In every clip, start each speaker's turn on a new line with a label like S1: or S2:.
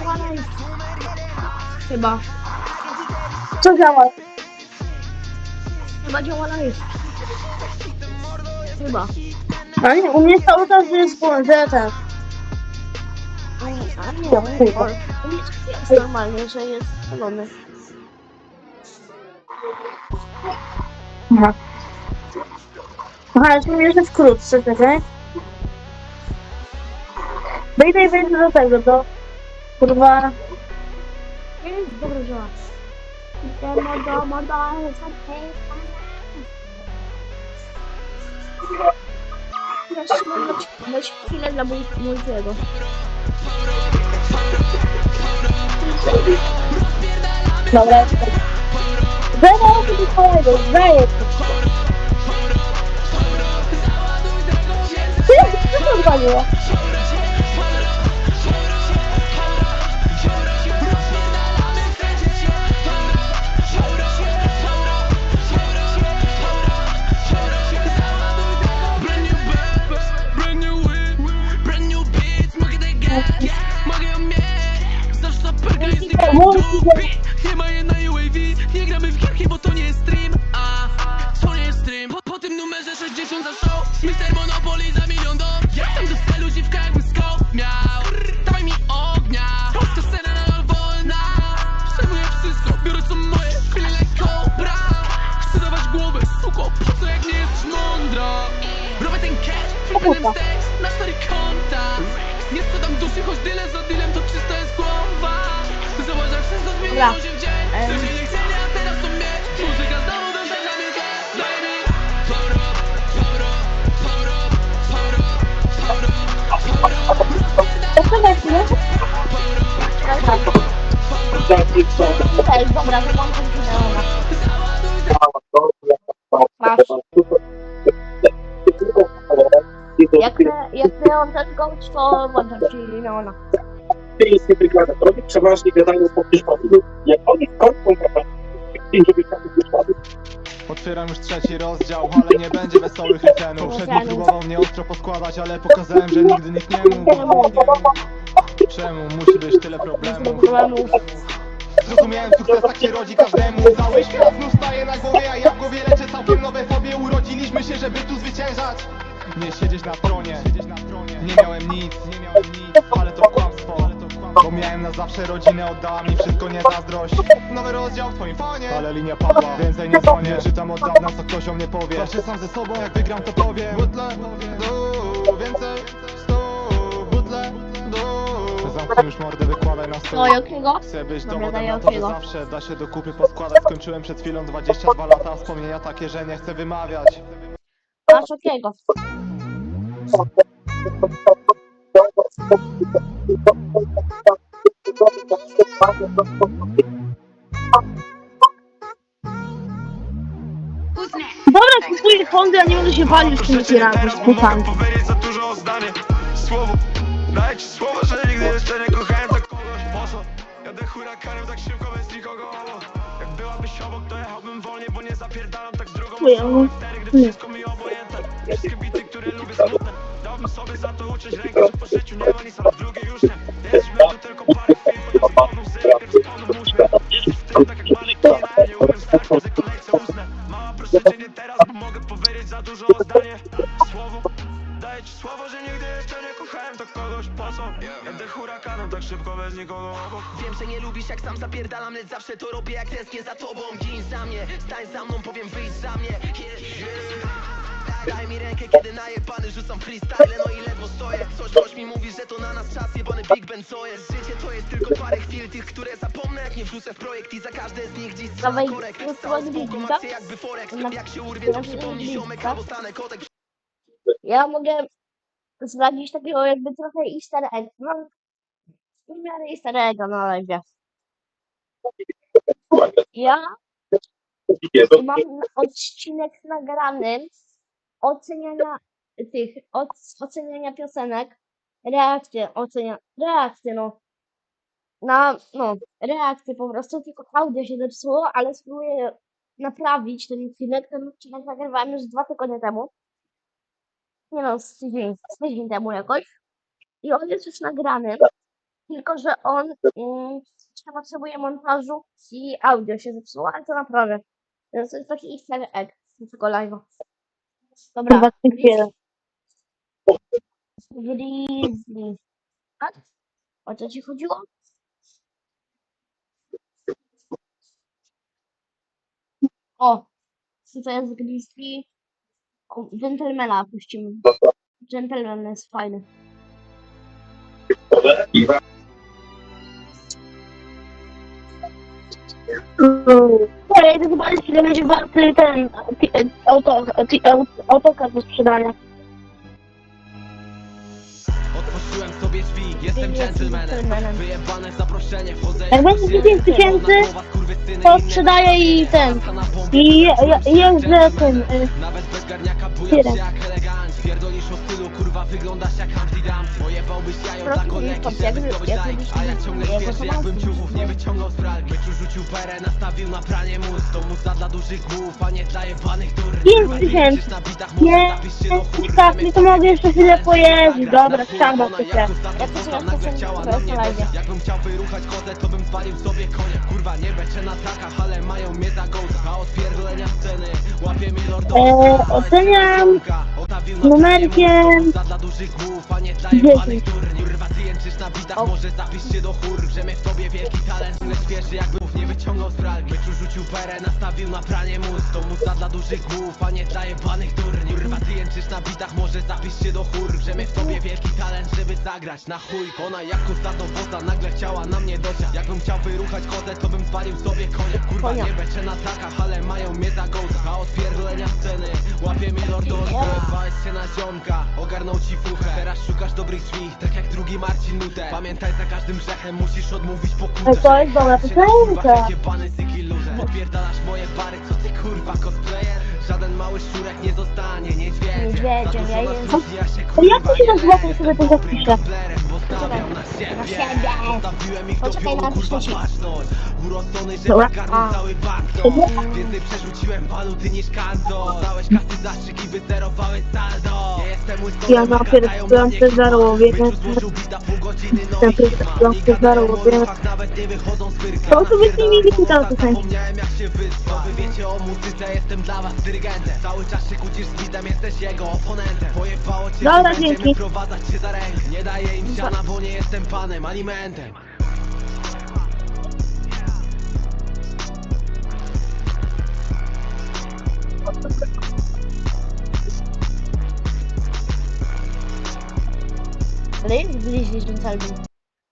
S1: działa live. Chyba.
S2: Co działa?
S1: Chyba działa live. Chyba.
S2: A nie, u mnie cały czas jest błąd, tak.
S1: A nie, a nie, u mnie jest normalnie, że jest zielony.
S2: Aha. Aha, już jeszcze wkrótce, czekaj. Wejdę i wejdę do tego, do... Kurwa...
S1: Nie, dobrze działa. Idziemy do modelu, Jeszcze mam dać- dać chwilę dla mój- Multiego.
S2: Dobra. Zero do twojego, zdaję. Ty, co to odwaliło?
S3: Power up
S2: Poczekaj chwilę.
S1: Okej, dobra, wyłączam. Masz. Jak, jak ten gość, to włączam ci Gideona.
S4: To robi przeważnie gadają po hiszpanii. Jak oni skończą gadać, żeby tak
S5: Otwieram już trzeci rozdział, ale nie będzie wesołych ekranów. Poprzedni próbował mnie ostro poskładać, ale pokazałem, że nigdy nikt nie mógł. Czemu? Musi być tyle problemów? Zrozumiałem, sukces tak się rodzi każdemu. Cały świat znów staje na głowie, a ja w głowie leczę całkiem nowe fobie. Urodziliśmy się, żeby tu zwyciężać. Nie siedzieć na tronie, nie miałem nic, nie miałem nic Ale to bo miałem na zawsze rodzinę, oddała mi wszystko, nie zazdrość. Nowy rozdział w twoim fonie, ale linia padła, więcej nie dzwonię. Czytam od dawna, co ktoś o mnie powie. Walczę sam ze sobą, jak wygram to powiem. Butle, do, więcej, sto, butle, do. Zamknij już mordę, wykładaj na stół.
S1: No jakiego?
S5: Chcę być
S1: Dobra,
S5: dowodem
S1: daję
S5: na to, że
S1: Okiego.
S5: zawsze da się do kupy poskładać. Skończyłem przed chwilą 22 lata. Wspomnienia takie, że nie chcę wymawiać.
S1: Masz jakiego?
S2: Dobra, kupuję Hondę, a nie będę się palił z tymi tirami, z pupami.
S6: powiedzieć za dużo o zdanie Słowo, daję ci słowo, że nigdy jeszcze nie kochałem tak kogoś. Po co? Jadę hurakanem tak szybko bez nikogo. Obok Jak byłabyś obok, to jechałbym wolniej, bo nie zapierdalam tak drugą
S2: Chuja,
S6: osobą. Wtedy, gdy wszystko mi obojętne. Wszystkie bity, które lubię smutne Sobie za to uczyć rękę, że po życiu nie ma nic, ale w drugiej już nie. Jesteśmy tu tylko parę chwil, potem znowu łzy, najpierw skąd muszę. Jesteś w tym tak jak manekina, ja nie umiem stać, że kolejce ustne Mała, proszę nie teraz, bo mogę powiedzieć za dużo o zdanie. Słowo, daję ci słowo, że nigdy jeszcze nie kochałem tak kogoś, po co? Jadę hurakanem tak szybko bez nikogo. Obok
S7: Wiem, że nie lubisz jak sam zapierdalam, lecz zawsze to robię jak tęsknię za tobą. Gin za mnie, stań za mną, powiem wyjdź za mnie. Yeah, yeah. Daj mi rękę, kiedy najebany rzucam freestyle, no i ledwo stoję Coś, coś mi mówi, że to na nas czas, jebany Big Ben, co jest? Życie to jest tylko parę chwil, tych, które zapomnę Jak nie wrzucę w projekt i za każde z nich dziś strzela
S1: Dawaj,
S7: korek
S1: no, to
S7: spółką
S1: Bigga?
S7: akcje jakby Forex
S1: Na-
S7: Jak się urwie, to
S1: na-
S7: przypomni
S1: Bigga?
S7: ziomek, albo stanę kotek
S1: Ja mogę zdradzić takiego jakby trochę easter egg. Mam w miarę easter egga na live. Ja mam odcinek nagrany oceniania tych, oceniania piosenek, reakcje, ocenia, reakcje no, na, no, reakcje po prostu, tylko audio się zepsuło, ale spróbuję naprawić ten odcinek, ten odcinek nagrywałem już dwa tygodnie temu, nie no, z tydzień, z tydzień temu jakoś i on jest już nagrany, Tylko, że on mm, potrzebuje montażu i audio się zepsuło, ale to naprawię. To jest taki easter egg z tego live'a. Dobra.
S2: Chyba wiele.
S1: Grizzly. Tak? O co ci chodziło? O! Co to jest Grizzly? Gentlemana puścimy. Gentleman jest fajny.
S2: Ja idę zobaczyć, ile będzie warty ten auto, autokar do sprzedania.
S7: Otworzyłem sobie drzwi, jestem gentlemanem. Wyjebane zaproszenie, wchodzę
S2: Jak będzie 10 tysięcy, to sprzedaję i ten. I je- je- jeżdżę tym. y,
S7: Nawet bez garniaka bujam się jak wyglądasz jak Humpty Dumpty. Pojebałbyś jajo dla
S1: stop,
S7: żeby zdobyć
S1: byśmy
S7: A ja ciągle śpieszę jakbym ciuchów nie wyciągał z pralki Wyczu rzucił perę, nastawił na pranie mózg To muza dla dużych głów, a nie dla jebanych dur.
S2: Pięć tysięcy. Nie, tak, nie to mogę jeszcze chwilę pojeździć. Dobra, wsiadam się.
S1: Ja też mam
S7: dojść Jakbym chciał wyruchać kozę, to bym spalił sobie konia. Kurwa, nie beczę na trakach, ale mają mnie za gołda. A od pierdolenia sceny łapie lordowa
S2: E, oceniam numerkiem
S7: dużych głów, a nie dla
S2: 10.
S7: jebanych durni. Kurwa, ty jęczysz na bitach, może zapisz się do chór mnie w tobie wielki talent, ale świeży jakby mów nie wyciągał z pralki Wyczu rzucił perę, nastawił na pranie mózg. To muza dla dużych głów, a nie dla jebanych durni. Kurwa, ty jęczysz na bitach, może zapisz się do chór mnie w tobie wielki talent, żeby zagrać na chuj. Ona jak kosta do woza, nagle chciała na mnie dociać Jakbym chciał wyruchać kozę, to bym spalił sobie konia. Kurwa, nie beczę na trakach, ale mają mnie za gołda. A od pierdolenia sceny łapie mnie lordowa Zajebałeś się na ziomka, ogarnął ci fuchę Teraz szukasz dobrych drzwi, tak jak drugi Marcin Luther. Pamiętaj, za każdym grzechem musisz odmówić pokutę.
S2: To jest dobra
S7: na
S2: piosenka.
S7: jakie bany syki luzer Odpierdalasz moje bary, co ty kurwa cosplayer? Żaden mały szurek nie zostanie niedźwiedziem.
S1: Niedźwiedziem, ja
S7: się
S2: To jak to się nazywa, to sobie to zapiszę.
S7: stawiam na
S1: Na
S7: siebie.
S1: Siebie.
S7: Zostawiłem ich do
S1: Poczekaj,
S7: pionu,
S1: napiszę
S7: Urodzony, że
S1: A.
S7: cały banknot Więcej przerzuciłem waluty niż kanto Dałeś kasy zastrzyk i wyzerowałeś saldo. Nie jestem łyską,
S2: Ja napierdolę
S7: no hit ma.
S2: napierdolę
S7: I gadają
S2: Cezarowie.
S7: o ruchach, nawet nie wychodzą z wyrka
S2: To sobie
S7: po
S2: witał
S7: ustach,
S2: tutaj.
S7: Zapomniałem jak się wyspa Wy wiecie o muzyce, jestem dla was dyrygentem. Cały czas się kłócisz z bitem, jesteś jego oponentem. Pojebało cię,
S2: Dobra, dzięki.
S7: prowadzać cię za rękę. Nie daję im siana, bo nie jestem panem, alimentem
S1: Ale jest Grizzly Gentleman.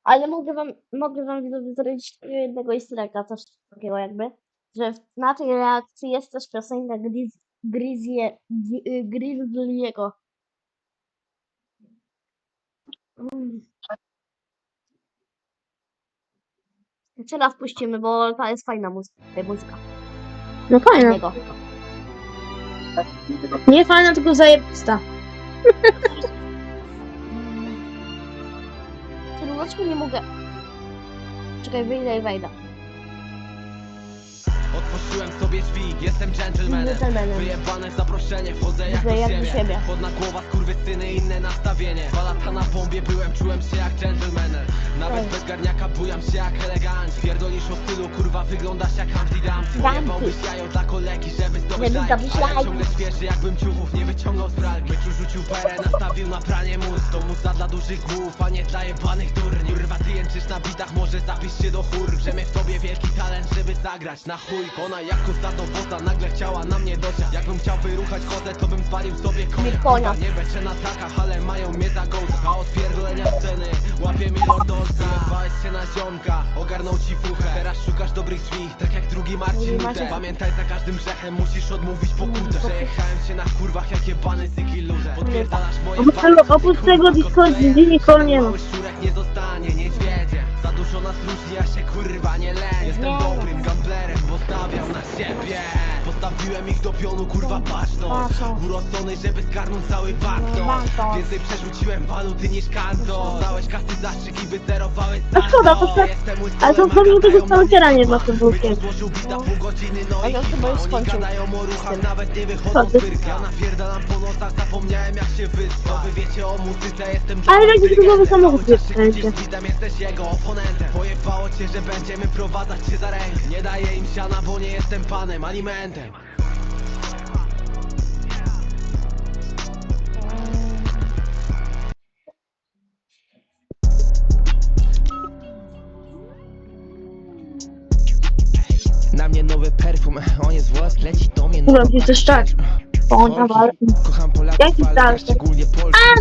S1: Ale mogę wam, mogę wam zrobić jednego easter egga, coś takiego jakby. Że w- na tej reakcji jest też piosenka Grizz, Grizzly, Gri- Grizzly'ego. Mm. Jeszcze raz puścimy, bo ta jest fajna muzyka, muzyka.
S2: No fajna.
S1: Niego.
S2: Nie fajna, tylko zajebista.
S1: Serduszku nie mogę. Czekaj, wyjdę i wejdę.
S7: Otworzyłem sobie drzwi, jestem gentlemanem
S1: Gentlemanem.
S7: Wyjebane zaproszenie, wchodzę jak do
S1: Wyjdę jak do
S7: siebie
S1: siebie.
S7: Chodna głowa, skurwysyny, inne nastawienie Dwa lata na bombie byłem, czułem się jak gentlemanem Nawet bez garniaka bujam się jak elegant. Pierdolisz o stylu, kurwa, wyglądasz jak Humpty Dumpty. Pojebałbyś jajo dla kolegi, żeby zdobyć
S1: Żeby
S7: like
S1: zdobyć
S7: A ja
S1: like.
S7: ciągle świeży, jakbym ciuchów nie wyciągał z pralki. Wyczu rzucił perę, nastawił na pranie mózg To muza dla dużych głów, a nie dla jebanych durni. Kurwa, ty jęczysz na bitach, może zapisz się do chór. Mnie w tobie wielki talent, żeby zagrać na chuj. Ona jak kosta do woza, nagle chciała na mnie dociać Jakbym chciał wyruchać kozę, to bym spalił sobie konia. Kurwa, nie beczę na trakach, ale mają mnie za gołda. A od pierdolenia sceny łapie mi lordowska Zajebałeś się na ziomka, ogarnął ci fuchę Teraz szukasz dobrych drzwi, tak jak drugi Marcin
S1: Drugi
S7: Luther. Pamiętaj, za każdym grzechem musisz odmówić pokutę. Przejechałem się na kurwach jak jebany syki loser Podpierdalasz moje
S2: Oprócz tego- oprócz
S7: kurwa,
S2: tego Discord
S7: cosplayer.
S2: nigdzie nikogo nie ma.
S7: Szczurek nie zostanie niedźwiedziem Za dużo nas różni, ja się kurwa nie lę Jestem Postawiłem ich do pionu, kurwa baczność
S1: Patrzą.
S7: Urocony, żeby zgarnąć cały bank
S1: Bank.
S7: Więcej przerzuciłem waluty niż kanto Dałeś kasy zastrzyk i wyzerowałeś
S2: A szkoda, to szkoda. Ale to zrobił tego całociera nie dla tym wózkiem.
S7: Złożył bita pół godziny, no i
S1: chyba już
S7: Oni
S1: skończył.
S7: gadają o ruchach, nawet nie wychodzą z
S2: ty?
S7: wyrka Ja napierdalam po nocach, zapomniałem jak się wyspać Wy wiecie o muzyce, jestem
S2: Ale będzie to nowy samochód
S7: z widzem, jesteś jego oponentem. Pojebało cię, że będziemy prowadzać cię za rękę. Nie daję im siana, bo nie jestem panem, alimentem nowy perfum, on jest włosk, leci do mnie
S2: Kurwa, to dawaj.
S7: Kocham Polaków, ale szczególnie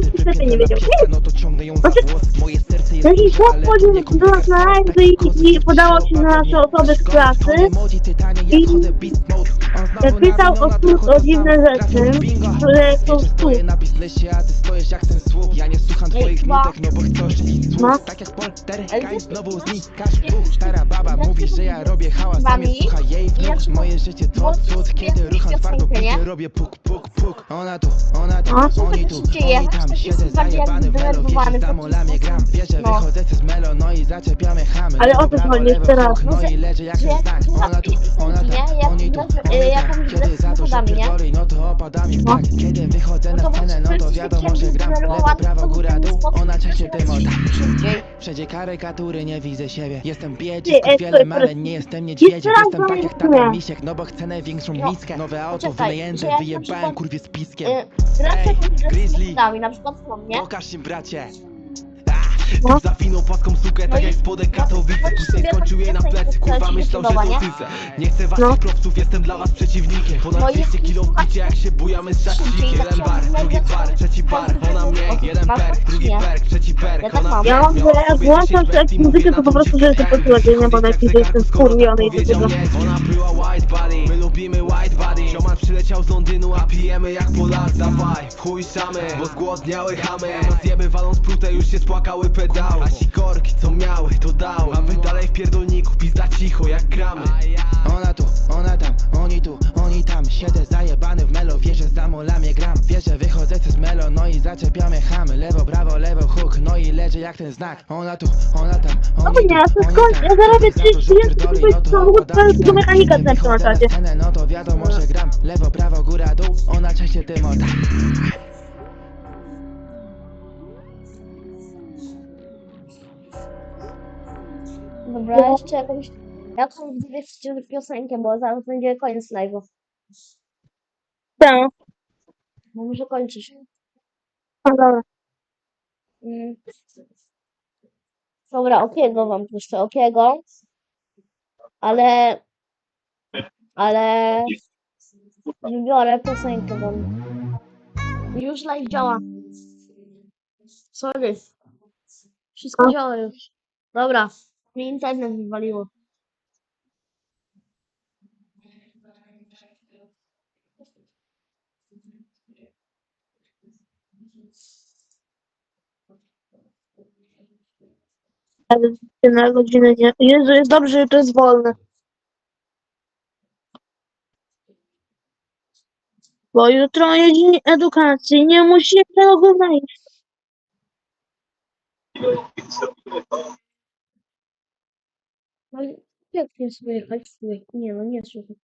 S7: Gdy
S2: ty nie wiedział.
S7: napięte, No to ciągnę ją za włos. Moje serce jest
S2: Jakiś
S7: duże,
S2: chłop
S7: ale
S2: chodził
S7: to nie
S2: do nas na live i- i
S7: się
S2: na nasze osoby z klasy
S7: nie
S2: i- Jak
S7: nawinął
S2: o stół- o dziwne rzeczy, które są
S7: Wiecie,
S2: stół.
S7: stoję na biznesie, a ty stoisz jak ten słup. Ja nie słucham twoich nutek, no bo oszczędzić słów
S2: No.
S7: Tak jak
S1: Ale wiesz,
S7: znowu znikasz. Bóg, stara baba mówi, że ja robię hałas
S1: wami
S7: słucha jej wnuk Moje życie to cud, kiedy rucham twardo
S1: nie?
S7: Robię puk, puk, puk Ona tu, ona tam,
S2: A?
S1: Co
S7: oni
S1: tak
S7: tu,
S1: się dzieje?
S7: oni tam Siedzę
S1: jest bardziej
S7: zajebany w melo,
S1: denerwowany
S7: mnie
S1: taki
S7: gram. Wierzę,
S1: No.
S7: wychodzę z melo, no i zaczepiamy chamy
S2: Ale o co
S7: prawo,
S2: chodzi?
S7: lewo,
S2: Teraz.
S7: huk, No i leży jak
S1: Że
S7: znak Ona tu, ona
S1: nie?
S7: tam,
S1: Jak
S7: oni tu, oni
S1: jak
S7: tam
S1: tam
S7: Kiedy za to, że
S1: samochodami, nie?
S7: pierdoli, no to opadam im
S2: No.
S7: tak Kiedy wychodzę
S1: No
S7: na
S1: to
S7: scenę, no to wiadomo,
S1: się
S7: że gram Lewo, prawo,
S1: to
S7: góra, dół Ona
S1: się
S7: o tak
S1: Szybciej.
S7: Wszędzie karykatury, nie widzę siebie Jestem
S2: Ty,
S7: biedzik,
S2: ej,
S7: wiele
S2: stój,
S7: ale nie jestem niedźwiedziem
S2: raz
S7: Jestem tak jak
S2: mnie.
S7: tata misiek, no bo chcę największą
S1: No,
S7: miskę Nowe auto
S1: poczekaj, że na przykład,
S7: kurwie z piskiem
S1: Y,
S7: Ej, Grizzly.
S1: na przykład są, nie?
S7: Pokaż im bracie
S2: No.
S7: Zawinął płaską sukę,
S1: No
S7: tak
S1: i-
S7: jak spodek
S1: no,
S7: Katowice Później skończył jej na plecy, kurwa myślał, że to
S1: nie?
S7: tyce Nie chcę waszych
S2: No.
S7: propsów, jestem dla was przeciwnikiem
S1: No
S7: Ponad
S1: i
S7: 200 kilo
S1: słuchaj,
S7: wbicie, jak się bujamy z
S1: szybciej,
S7: czacikiem Jeden bar, drugi bar, trzeci bar Ona mnie, jeden perk, drugi perk, trzeci perk
S1: Ja
S7: Ona
S2: Ja mam,
S7: sobie
S2: włączam
S7: 10
S2: sobie
S7: lekcji,
S2: muzykę, to po prostu,
S7: to,
S2: to
S7: że
S2: posłuchać, nie? Bo najpierw jestem wkurwiony i tego.
S7: nie, ona była white body przyleciał z Londynu, a pijemy jak Polacy Dawaj, w chuj szamy, bo zgłodniały chamy. Rozjemy walą sprutę, już się spłakały pedały A sikorki co miały, to dały A wy dalej w pierdolniku, pizda cicho jak gramy. Ona tu, ona tam, oni tu, oni tam. Siedzę zajebany w melo, wierzę za molami gram. Wierzę, wychodzę z melo, no i zaczepiamy chamy. Lewo, prawo, lewo, huk, no i leży jak ten znak. Ona tu, ona tam,
S2: No
S7: oni
S2: bo
S7: tu,
S2: nie, ja to
S7: oni tam.
S2: ja zarobię
S7: Siedzę za to,
S2: 30
S7: że
S2: tysięcy,
S7: to
S2: samochód,
S7: opadami
S2: tylko mechanika zepsuł na czacie.
S7: no to wiadomo, że gram. Lewo, prawo, góra, dół, ona cieszy tym o tak
S1: Dobra, jeszcze jakąś, jakąś dwie piosenkę, bo zaraz będzie koniec live'u.
S2: Tak,
S1: Bo muszę kończyć.
S2: no dobra.
S1: Mm. Dobra, okiego wam puszczę, okiego. Ale... Ale... Wybiorę piosenkę wam. Już live działa. Sorry. Wszystko działa już. Dobra. Mi internet wywaliło.
S2: Na godzinę nie. Jezu, jest dobrze, że to jest wolne. Bo jutro jest dzień edukacji, nie musimy tego znaleźć.
S1: No pięknie sobie hajsuje. Nie no, nie słuchaj.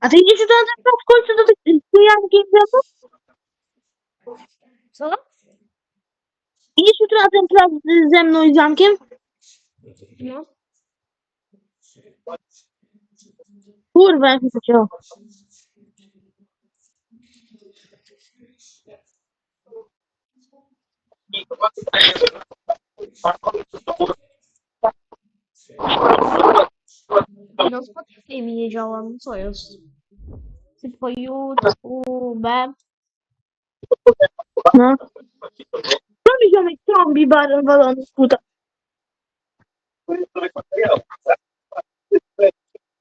S2: A ty idziesz ten plac w końcu do tych pijanki gwiazdów?
S1: Co?
S2: Idziesz jutro na ten plac ze mną i z Jankiem?
S1: No.
S2: Kurwa, jak mi chciało.
S1: No Spotify mi nie działa, no co jest? Tylko YouTube,
S2: No. Co mi ziomek trąbi bar balon z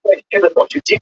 S2: kuta?
S4: Kiedy to się dzieje?